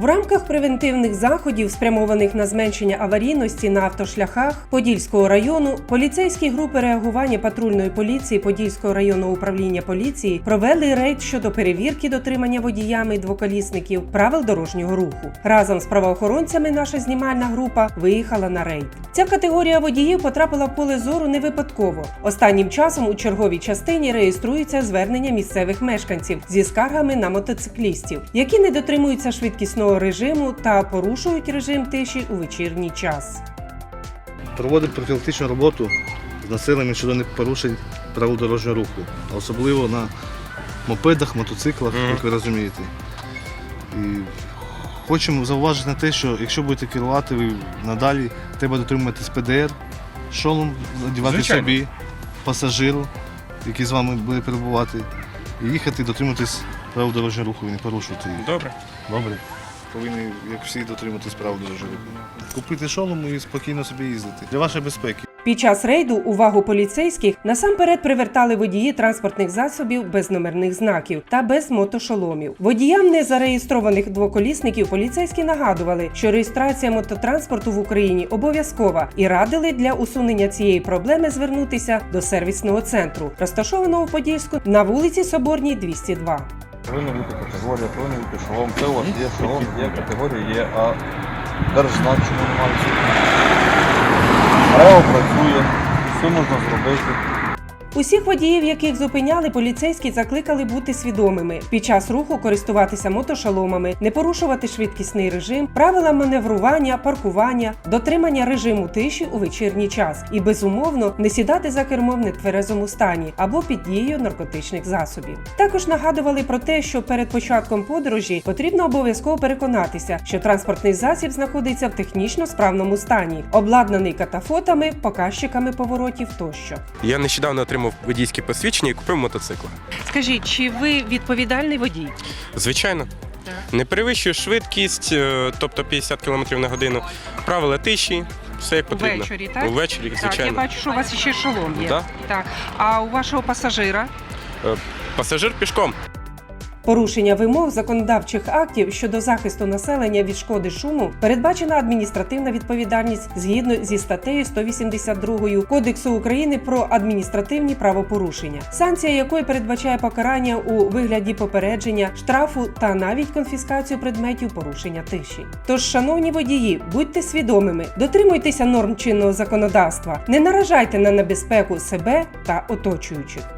В рамках превентивних заходів, спрямованих на зменшення аварійності на автошляхах Подільського району, поліцейські групи реагування патрульної поліції Подільського районного управління поліції провели рейд щодо перевірки дотримання водіями двоколісників правил дорожнього руху. Разом з правоохоронцями наша знімальна група виїхала на рейд. Ця категорія водіїв потрапила в поле зору не випадково. Останнім часом у черговій частині реєструються звернення місцевих мешканців зі скаргами на мотоциклістів, які не дотримуються швидкісного режиму та порушують режим тиші у вечірній час. Проводимо профілактичну роботу з населенням щодо непорушень правил дорожнього руху, особливо на мопедах, мотоциклах, Мгм. як ви розумієте. І хочемо зауважити на те, що якщо будете керувати ви надалі, треба дотримуватись ПДР, шолом надівати Звичайно. собі, пасажиру, який з вами буде перебувати, і їхати, дотримуватись правил дорожнього руху і не порушувати їх. Добре. Добре. Повинні, як всі, дотримуватись правил дорожнього руху. Купити шолом і спокійно собі їздити. Для вашої безпеки. Під час рейду увагу поліцейських насамперед привертали водії транспортних засобів без номерних знаків та без мотошоломів. Водіям незареєстрованих двоколісників поліцейські нагадували, що реєстрація мототранспорту в Україні обов'язкова і радили для усунення цієї проблеми звернутися до сервісного центру, розташованого в Подільську на вулиці Соборній 202. Повинна категорія, повинен бути шолом. Це у вас є шолом, є категорія, є, а держзнак чому немає. Рео працює, все можна зробити. Усіх водіїв, яких зупиняли, поліцейські закликали бути свідомими під час руху користуватися мотошоломами, не порушувати швидкісний режим, правила маневрування, паркування, дотримання режиму тиші у вечірній час і безумовно не сідати за кермо в нетверезому стані або під дією наркотичних засобів. Також нагадували про те, що перед початком подорожі потрібно обов'язково переконатися, що транспортний засіб знаходиться в технічно справному стані, обладнаний катафотами, показчиками поворотів тощо. Я нещодавно отримав водійське посвідчення і купив мотоцикл. Скажіть, чи ви відповідальний водій? Звичайно. Не перевищую швидкість, е, тобто 50 км на годину. Правила тиші, все як потрібно. Увечері, так? Увечері, Так, я звичайно. бачу, що у вас ще шолом є. Да. Так. А у вашого пасажира Пасажир пішком. Порушення вимог законодавчих актів щодо захисту населення від шкоди шуму передбачена адміністративна відповідальність згідно зі статтею 182 Кодексу України про адміністративні правопорушення, санкція якої передбачає покарання у вигляді попередження, штрафу та навіть конфіскацію предметів порушення тиші. Тож, шановні водії, будьте свідомими, дотримуйтеся норм чинного законодавства, не наражайте на небезпеку себе та оточуючих.